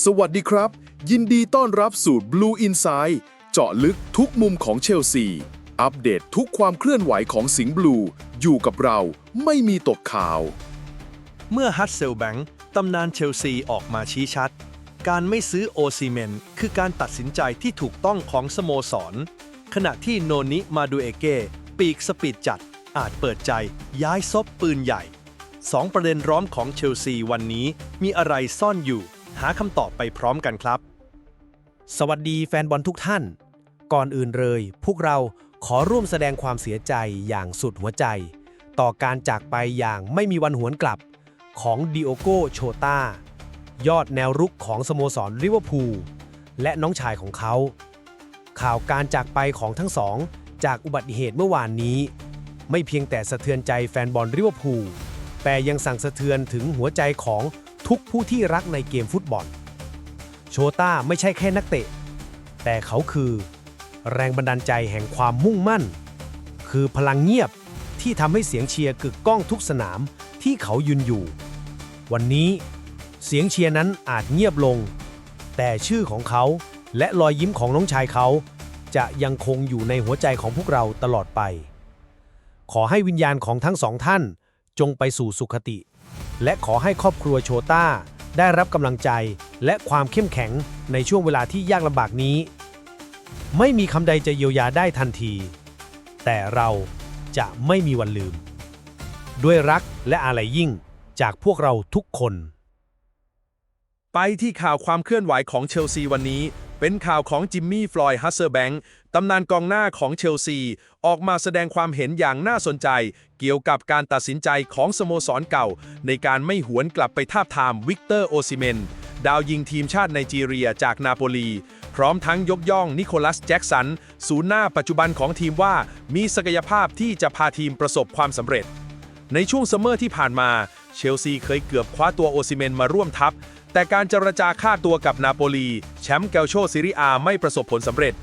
สวัสดีครับ ยินดีต้อนรับสู่ Blue Inside เจาะลึกทุกมุมของเชลซี อัปเดตทุกความเคลื่อนไหวของสิงห์บลู อยู่กับเราไม่มีตกข่าว เมื่อฮัตเซลแบงค์ตำนานเชลซีออกมาชี้ชัด การไม่ซื้อโอซิเมนคือการตัดสินใจที่ถูกต้องของสโมสร ขณะที่โนนิมาดูเอเกปีกสปีดจัดอาจเปิดใจย้ายซบปืนใหญ่สองประเด็นร้อนของเชลซีวันนี้มีอะไรซ่อนอยู่ หาคำตอบไปพร้อมกันครับ สวัสดีแฟนบอลทุกท่าน ก่อนอื่นเลย พวกเราขอร่วมแสดงความเสียใจอย่างสุดหัวใจ ต่อการจากไปอย่างไม่มีวันหวนกลับของดิโอโกโชตายอดแนวรุกของสโมสรลิเวอร์พูลและน้องชายของเขา ข่าวการจากไปของทั้งสอง จากอุบัติเหตุเมื่อวานนี้ ไม่เพียงแต่สะเทือนใจแฟนบอลลิเวอร์พูลแต่ยังสั่งสะเทือนถึงหัวใจของ ทุกผู้ที่รักในเกมฟุตบอล โชต้าไม่ใช่แค่นักเตะ แต่เขาคือ แรงบันดาลใจแห่งความมุ่งมั่น คือพลังเงียบที่ทำให้เสียงเชียร์กึกก้องทุกสนามที่เขายืนอยู่ วันนี้เสียงเชียร์นั้นอาจเงียบลง แต่ชื่อของเขาและรอยยิ้มของน้องชายเขา จะยังคงอยู่ในหัวใจของพวกเราตลอดไป ขอให้วิญญาณของทั้งสองท่านจงไปสู่สุขติ และขอให้ครอบครัวโชต้า ได้รับกำลังใจและความเข้มแข็งในช่วงเวลาที่ยากลำบากนี้ ไม่มีคำใดจะเยียวยาได้ทันที แต่เราจะไม่มีวันลืม ด้วยรักและอาลัยยิ่งจากพวกเราทุกคน ไปที่ข่าวความเคลื่อนไหวของเชลซีวันนี้ เป็นข่าวของจิมมี่ ฟลอยด์ ฮัสเซอร์แบงค์ ตำนานกองหน้าของเชลซี ออกมาแสดงความเห็นอย่างน่าสนใจ เกี่ยวกับการตัดสินใจของสโมสรเก่า ในการไม่หวนกลับไปทาบทามวิกเตอร์ โอซิเมน ดาวยิงทีมชาติไนจีเรียจากนาโปลี พร้อมทั้งยกย่องนิโคลัส แจ็กสัน ศูนย์หน้าปัจจุบันของทีมว่ามีศักยภาพที่จะพาทีมประสบความสำเร็จ ในช่วงซัมเมอร์ที่ผ่านมา เชลซีเคยเกือบคว้าตัวโอซิเมนมาร่วมทัพ แต่การเจรจาค่าตัวกับนาโปลี แชมป์แกลโชซีรีอาไม่ประสบผลสำเร็จ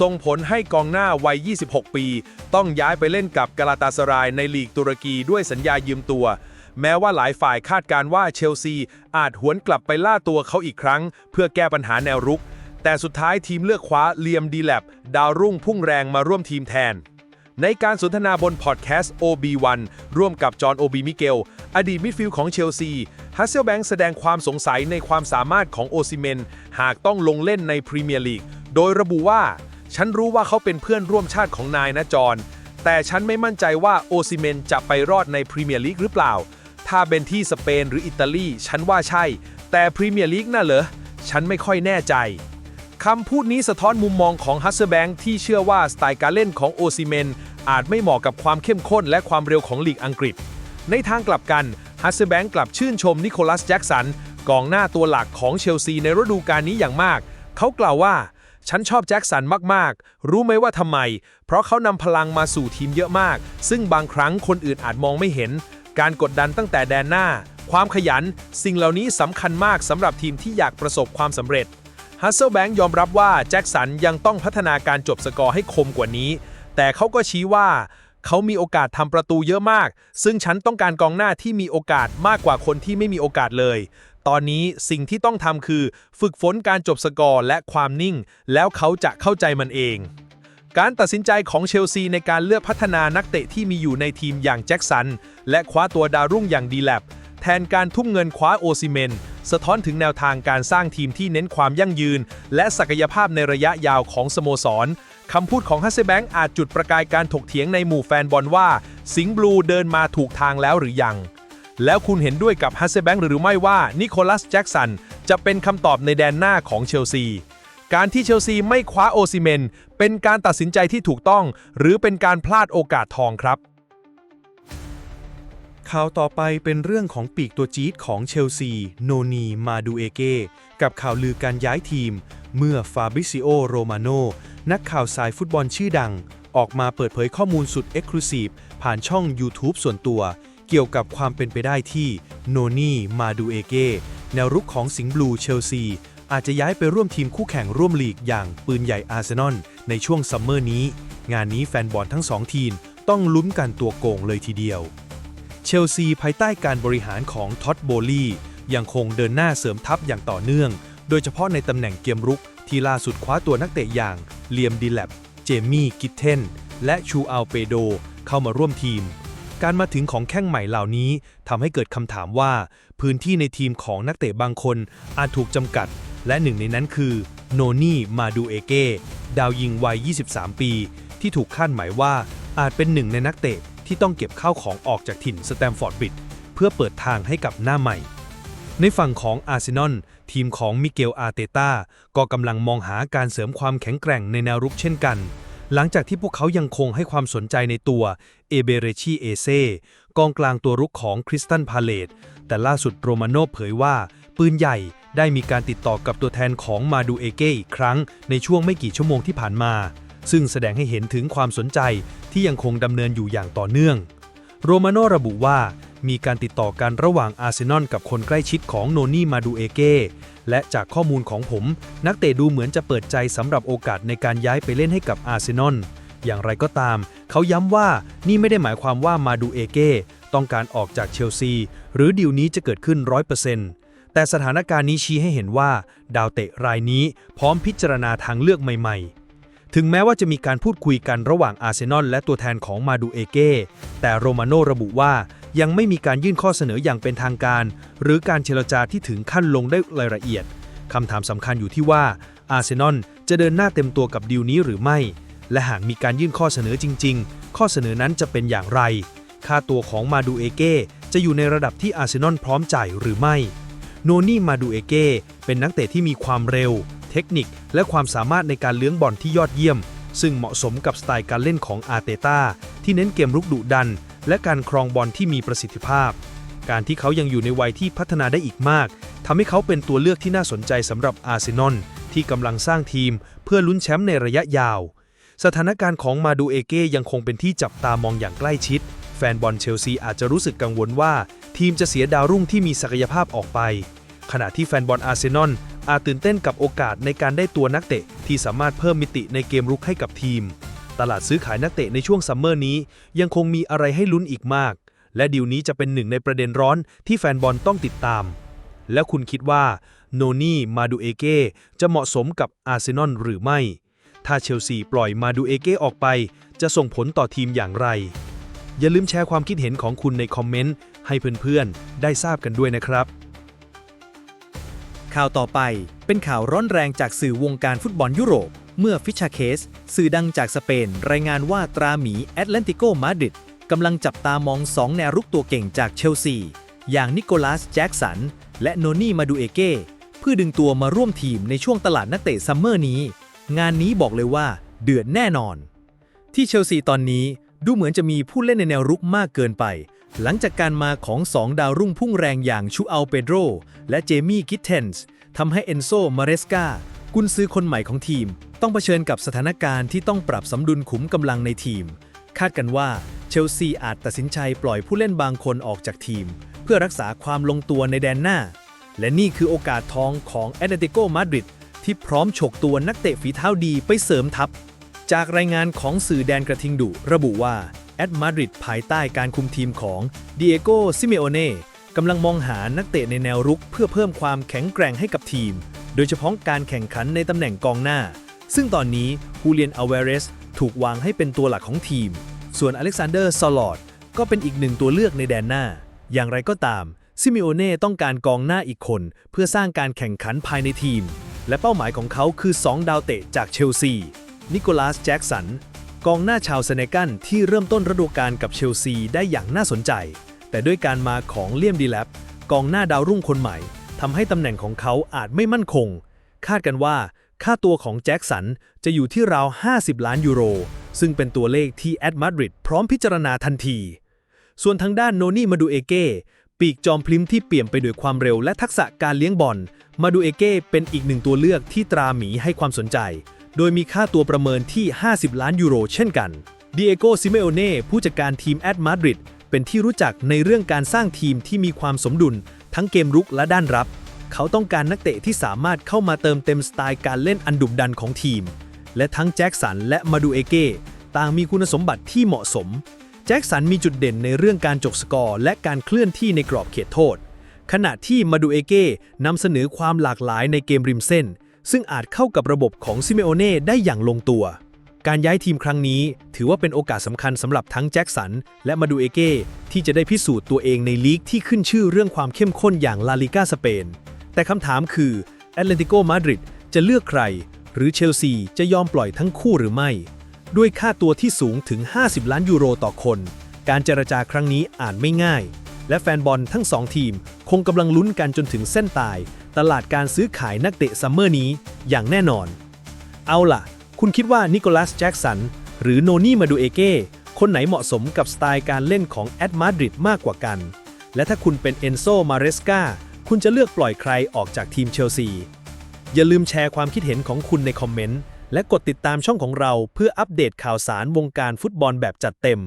ส่งผลให้กองหน้าวัย 26 ปี ต้องย้ายไปเล่นกับกาลาตาสรายในลีกตุรกีด้วยสัญญายืมตัว แม้ว่าหลายฝ่ายคาดการณ์ว่าเชลซี อาจหวนกลับไปล่าตัวเขาอีกครั้ง เพื่อแก้ปัญหาแนวรุก แต่สุดท้ายทีมเลือกคว้าเลียมดีแลบดาวรุ่งพุ่งแรงมาร่วมทีมแทนในการสนทนาบนพอดแคสต์ OB1 ร่วมกับจอห์นโอบีมิเกล อดีตมิดฟิลด์ของเชลซี ฮัสเซลแบงค์แสดงความสงสัยในความสามารถของโอซิเมน หากต้องลงเล่นในพรีเมียร์ลีก โดยระบุว่า ฉันรู้ว่าเขาเป็นเพื่อนร่วมชาติของนายนะจอนแต่ฉันไม่มั่นใจว่าโอซิเมนจะไปรอดในพรีเมียร์ลีกหรือเปล่า ถ้าเป็นที่สเปนหรืออิตาลี ฉันว่าใช่ แต่พรีเมียร์ลีกน่ะเหรอ ฉันไม่ค่อยแน่ใจคำพูดนี้สะท้อนมุมมองของฮัสเซอร์แบงค์ที่เชื่อว่าสไตล์การเล่นของโอซิเมนอาจไม่เหมาะกับความเข้มข้นและความเร็วของลีกอังกฤษ ในทางกลับกันฮัสเซแบงกลับชื่นชมนิโคลัสแจ็กสันกองหน้าตัวหลักของเชลซีในฤดูกาลนี้อย่างมาก เขากล่าวว่า ฉันชอบแจ็คสันมาก ๆ รู้ไหมว่าทำไม เพราะเขานำพลังมาสู่ทีมเยอะมาก ซึ่งบางครั้งคนอื่นอาจมองไม่เห็น การกดดันตั้งแต่แดนหน้า ความขยัน สิ่งเหล่านี้สำคัญมากสำหรับทีมที่อยากประสบความสำเร็จฮัสเซลแบงยอมรับว่าแจ็คสันยังต้องพัฒนาการจบสกอร์ให้คมกว่านี้ แต่เขาก็ชี้ว่า เขามีโอกาสทำประตูเยอะมาก ซึ่งฉันต้องการกองหน้าที่มีโอกาสมากกว่าคนที่ไม่มีโอกาสเลย ตอนนี้สิ่งที่ต้องทำคือ ฝึกฝนการจบสกอร์และความนิ่ง แล้วเขาจะเข้าใจมันเอง การตัดสินใจของเชลซีในการเลือกพัฒนานักเตะที่มีอยู่ในทีมอย่างแจ็คสัน และคว้าตัวดาวรุ่งอย่างดีแลบแทนการทุ่มเงินคว้าโอซิเมนสะท้อนถึงแนวทางการสร้างทีมที่เน้นความยั่งยืน และศักยภาพในระยะยาวของสโมสร คำพูดของฮัสเซแบงค์อาจจุดประกายการถกเถียงในหมู่แฟนบอลว่า สิงห์บลูเดินมาถูกทางแล้วหรือยัง แล้วคุณเห็นด้วยกับฮัสเซแบงค์หรือไม่ว่านิโคลัสแจ็กสันจะเป็นคำตอบในแดนหน้าของเชลซี การที่เชลซีไม่คว้าโอซิเมน เป็นการตัดสินใจที่ถูกต้อง หรือเป็นการพลาดโอกาสทองครับข่าวต่อไปเป็นเรื่องของปีกตัวจี๊ดของเชลซี โนนี มาดูเอเก กับข่าวลือการย้ายทีม เมื่อฟาบริซิโอ โรมาโน นักข่าวสายฟุตบอลชื่อดัง ออกมาเปิดเผยข้อมูลสุดเอ็กซ์คลูซีฟผ่านช่อง YouTube ส่วนตัว เกี่ยวกับความเป็นไปได้ที่โนนี่มาดูเอเกแนวรุกของสิงห์บลูเชลซี อาจจะย้ายไปร่วมทีมคู่แข่งร่วมลีกอย่างปืนใหญ่อาร์เซนอลในช่วงซัมเมอร์นี้ งานนี้แฟนบอลทั้งสองทีมต้องลุ้นกันตัวโกงเลยทีเดียว เชลซีภายใต้การบริหารของท็อตโบลียังคงเดินหน้าเสริมทัพอย่างต่อเนื่อง โดยเฉพาะในตำแหน่งเกมรุก ที่ล่าสุดคว้าตัวนักเตะอย่างเลียมดีแลบเจมี่กิทเทนและชูอัลเปโดเข้ามาร่วมทีม การมาถึงของแข้งใหม่เหล่านี้ทำให้เกิดคำถามว่า พื้นที่ในทีมของนักเตะบางคนอาจถูกจำกัด และหนึ่งในนั้นคือโนนี่มาดูเอเก้ดาวยิงวัย 23 ปี ที่ถูกคาดหมายว่าอาจเป็นหนึ่งในนักเตะที่ต้องเก็บข้าวของออกจากถิ่นสแตมฟอร์ดบิดเพื่อเปิดทางให้กับหน้าใหม่ ในฝั่งของอาร์เซนอลทีมของมิเกลอาร์เตตาก็กำลังมองหาการเสริมความแข็งแกร่งในแนวรุกเช่นกัน หลังจากที่พวกเขายังคงให้ความสนใจในตัวเอเบเรชีเอเซกองกลางตัวรุกของคริสตันพาเลตแต่ล่าสุดโรมาโนเผยว่า ปืนใหญ่ได้มีการติดต่อกับตัวแทนของมาดูเอเกอีกครั้งในช่วงไม่กี่ชั่วโมงที่ผ่านมา ซึ่งแสดงให้เห็นถึงความสนใจที่ยังคงดำเนินอยู่อย่างต่อเนื่อง โรมาโนระบุว่ามีการติดต่อกันระหว่างอาร์เซนอลกับคนใกล้ชิดของโนนี่มาดูเอเก้และจากข้อมูลของผม นักเตะดูเหมือนจะเปิดใจสำหรับโอกาสในการย้ายไปเล่นให้กับอาร์เซนอลอย่างไรก็ตาม เขาย้ำว่านี่ไม่ได้หมายความว่ามาดูเอเก้ต้องการออกจากเชลซี หรือดีลนี้จะเกิดขึ้น 100%แต่สถานการณ์นี้ชี้ให้เห็นว่า ดาวเตะรายนี้พร้อมพิจารณาทางเลือกใหม่ๆ ถึงแม้ว่าจะมีการพูดคุยกันระหว่างอาร์เซนอลและตัวแทนของมาดูเอเก้แต่โรมาโนระบุว่ายังไม่มีการยื่นข้อเสนออย่างเป็นทางการ หรือการเจรจาที่ถึงขั้นลงได้รายละเอียดคำถามสำคัญอยู่ที่ว่าอาร์เซนอลจะเดินหน้าเต็มตัวกับดีลนี้หรือไม่ และหากมีการยื่นข้อเสนอจริง ๆ ข้อเสนอนั้นจะเป็นอย่างไร ค่าตัวของมาดูเอเก้จะอยู่ในระดับที่อาร์เซนอลพร้อมจ่ายหรือไม่ โนนี่มาดูเอเก้เป็นนักเตะที่มีความเร็ว ทคนิค และความสามารถในการเลี้ยงบอลที่ยอดเยี่ยม ซึ่งเหมาะสมกับสไตล์การเล่นของอาร์เตต้าที่เน้นเกมรุกดุดัน และการครองบอลที่มีประสิทธิภาพ การที่เขายังอยู่ในวัยที่พัฒนาได้อีกมากทำให้เขาเป็นตัวเลือกที่น่าสนใจสำหรับอาร์เซนอลที่กำลังสร้างทีมเพื่อลุ้นแชมป์ในระยะยาว สถานการณ์ของมาดูเอเก้ยังคงเป็นที่จับตามองอย่างใกล้ชิด แฟนบอลเชลซีอาจจะรู้สึกกังวลว่า ทีมจะเสียดาวรุ่งที่มีศักยภาพออกไป ขณะที่แฟนบอลอาร์เซนอลอาจตื่นเต้นกับโอกาสในการได้ตัวนักเตะ ที่สามารถเพิ่มมิติในเกมรุกให้กับทีม ตลาดซื้อขายนักเตะในช่วงซัมเมอร์นี้ ยังคงมีอะไรให้ลุ้นอีกมาก และดีลนี้จะเป็นหนึ่งในประเด็นร้อนที่แฟนบอลต้องติดตาม แล้วคุณคิดว่าโนนี่มาดูเอเก้จะเหมาะสมกับอาร์เซนอลหรือไม่ ถ้าเชลซีปล่อยมาดูเอเก้ออกไป จะส่งผลต่อทีมอย่างไร อย่าลืมแชร์ความคิดเห็นของคุณในคอมเมนต์ให้เพื่อนๆ ได้ทราบกันด้วยนะครับ ข่าวต่อไปเป็นข่าวร้อนแรงจากสื่อวงการฟุตบอลยุโรป เมื่อฟิชาเคส สื่อดังจากสเปน รายงานว่าตราหมีแอตแลนติโกมาดริดกำลังจับตามองสองแนวรุกตัวเก่งจากเชลซี อย่างนิโคลัสแจ็กสัน และโนนี่มาดูเอเก้เพื่อดึงตัวมาร่วมทีมในช่วงตลาดนักเตะซัมเมอร์นี้ งานนี้บอกเลยว่าเดือดแน่นอน ที่เชลซีตอนนี้ดูเหมือนจะมีผู้เล่นในแนวรุกมากเกินไป หลังจากการมาของ2ดาวรุ่งพุ่งแรงอย่างชูอัลเปโดรและเจมี่กิทเทนส์ทำให้เอนโซมาเรสกากุนซือคนใหม่ของทีม ต้องเผชิญกับสถานการณ์ที่ต้องปรับสมดุลขุมกำลังในทีม คาดกันว่าเชลซีอาจตัดสินใจปล่อยผู้เล่นบางคนออกจากทีม เพื่อรักษาความลงตัวในแดนหน้า และนี่คือโอกาสทองของแอตเลติโกมาดริดที่พร้อมฉกตัวนักเตะฝีเท้าดีไปเสริมทัพ จากรายงานของสื่อแดนกระทิงดุระบุว่า แอตมาดริดภายใต้การคุมทีมของดิเอโกซิเมโอเน่กำลังมองหานักเตะในแนวรุกเพื่อเพิ่มความแข็งแกร่งให้กับทีม โดยเฉพาะการแข่งขันในตำแหน่งกองหน้า ซึ่งตอนนี้ฮูเลียนอเวเรสถูกวางให้เป็นตัวหลักของทีม ส่วนอเล็กซานเดอร์ซอลอดก็เป็นอีกหนึ่งตัวเลือกในแดนหน้า อย่างไรก็ตามซิเมโอเน่ต้องการกองหน้าอีกคน เพื่อสร้างการแข่งขันภายในทีม และเป้าหมายของเขาคือ 2 ดาวเตะจากเชลซี นิโคลัสแจ็กสัน กองหน้าชาวเซเนกัลที่เริ่มต้นฤดูกาลกับเชลซีได้อย่างน่าสนใจ แต่ด้วยการมาของเลียมดีแลบกองหน้าดาวรุ่งคนใหม่ทำให้ตำแหน่งของเขาอาจไม่มั่นคง คาดกันว่าค่าตัวของแจ็คสันจะอยู่ที่ราว 50 ล้านยูโร ซึ่งเป็นตัวเลขที่แอตมาดริดพร้อมพิจารณาทันที ส่วนทางด้านโนนี่มาดูเอเก้ปีกจอมพลิมที่เปี่ยมไปด้วยความเร็วและทักษะการเลี้ยงบอลมาดูเอเก้เป็นอีกหนึ่งตัวเลือกที่ตราหมีให้ความสนใจ โดยมีค่าตัวประเมินที่ 50 ล้านยูโรเช่นกันดิเอโกซิเมโอเน่ผู้จัดการทีมแอตมาดริดเป็นที่รู้จักในเรื่องการสร้างทีมที่มีความสมดุล ทั้งเกมรุกและด้านรับ เขาต้องการนักเตะที่สามารถเข้ามาเติมเต็มสไตล์การเล่นอันดุดันของทีม และทั้งแจ็คสันและมาดูเอเก้ต่างมีคุณสมบัติที่เหมาะสม แจ็คสันมีจุดเด่นในเรื่องการจกสกอร์และการเคลื่อนที่ในกรอบเขตโทษ ขณะที่มาดูเอเก้นำเสนอความหลากหลายในเกมริมเส้น ซึ่งอาจเข้ากับระบบของซิเมโอเน่ได้อย่างลงตัว การย้ายทีมครั้งนี้ถือว่าเป็นโอกาสสำคัญสำหรับทั้งแจ็คสัน และมาดูเอเก้ที่จะได้พิสูจน์ตัวเองในลีกที่ขึ้นชื่อเรื่องความเข้มข้นอย่างลาลิกาสเปน แต่คำถามคือแอตเลติโกมาดริดจะเลือกใคร หรือเชลซีจะยอมปล่อยทั้งคู่หรือไม่ ด้วยค่าตัวที่สูงถึง 50 ล้านยูโรต่อคน การเจรจาครั้งนี้อ่านไม่ง่าย และแฟนบอลทั้งสองทีมคงกำลังลุ้นกันจนถึงเส้นตาย ตลาดการซื้อขายนักเตะซัมเมอร์นี้อย่างแน่นอน เอาล่ะ คุณคิดว่านิโคลัสแจ็กสันหรือโนนี่มาดูเอเก้คนไหนเหมาะสมกับสไตล์การเล่นของแอดมาดริดมากกว่ากัน และถ้าคุณเป็นเอนโซมาเรสกาคุณจะเลือกปล่อยใครออกจากทีมเชลซี อย่าลืมแชร์ความคิดเห็นของคุณในคอมเมนต์ และกดติดตามช่องของเราเพื่ออัปเดตข่าวสารวงการฟุตบอลแบบจัดเต็ม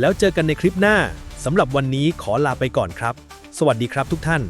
แล้วเจอกันในคลิปหน้าสำหรับวันนี้ขอลาไปก่อนครับ สวัสดีครับทุกท่าน